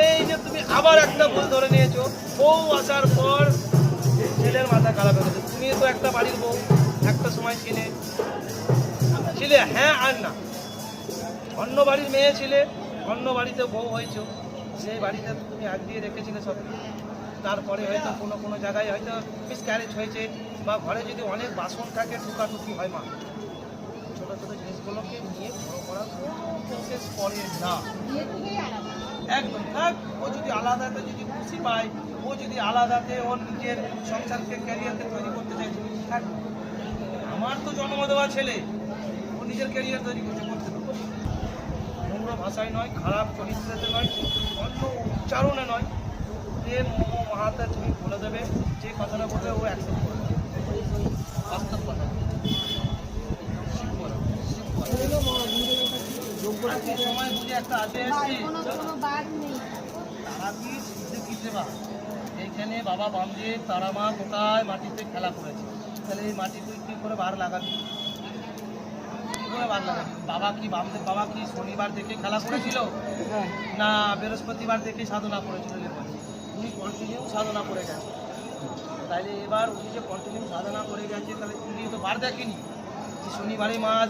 এই যে তুমি আবার একটা ভুল ধরে নিয়েছো। বউ আসার পর ছেলের মাথা খারাপ হয়ে গেছে। তুমি তো একটা বাড়ির বউ, একটা সময় ছিলে। ছিলে? হ্যাঁ আর না। অন্য বাড়ির মেয়ে ছিলে, অন্য বাড়িতে বউ হয়েছো। সেই বাড়িতে তুমি আগ দিয়ে রেখেছিলে সব। তারপরে হয়তো কোনো কোনো জায়গায় হয়তো মিসক্যারেজ হয়েছে বা ঘরে যদি অনেক বাসন থাকে, টুকাটুকি হয় মা। ছোটো ছোটো জিনিসগুলোকে নিয়ে বড় করার কোনো প্রসেস করে না। একদম। থাক ও যদি আলাদাতে যদি খুশি পায় ও যদি আলাদাতে ওর নিজের সংসারকে ক্যারিয়ারকে তৈরি করতে চাইছে থাক। আমার তো জন্ম দেওয়া ছেলে ও নিজের ক্যারিয়ার তৈরি করতে করতে নোংরা ভাষায় নয় খারাপ চরিত্রতে নয় অন্য উচ্চারণে নয়। প্রেম মোমো মাহাতে তুমি বলে দেবে। সময় বুঝে একটা সিদ্ধ এইখানে বাবা বামদেব তারা মা কোথায় মাটিতে খেলা করেছে? তাহলে এই মাটি তুই কি করে বার লাগাবি? কি করে বার লাগাবি? বাবা কি বামদেব বাবা কি শনিবার থেকে খেলা করেছিল? না বৃহস্পতিবার থেকে সাধনা করেছিল উনি কন্টিনিউ সাধনা করে গেছে। তাইলে এবার উনি যে কন্টিনিউ সাধনা করে গেছে তাহলে উনি তো বার দেখেনি। শনিবারে মাছ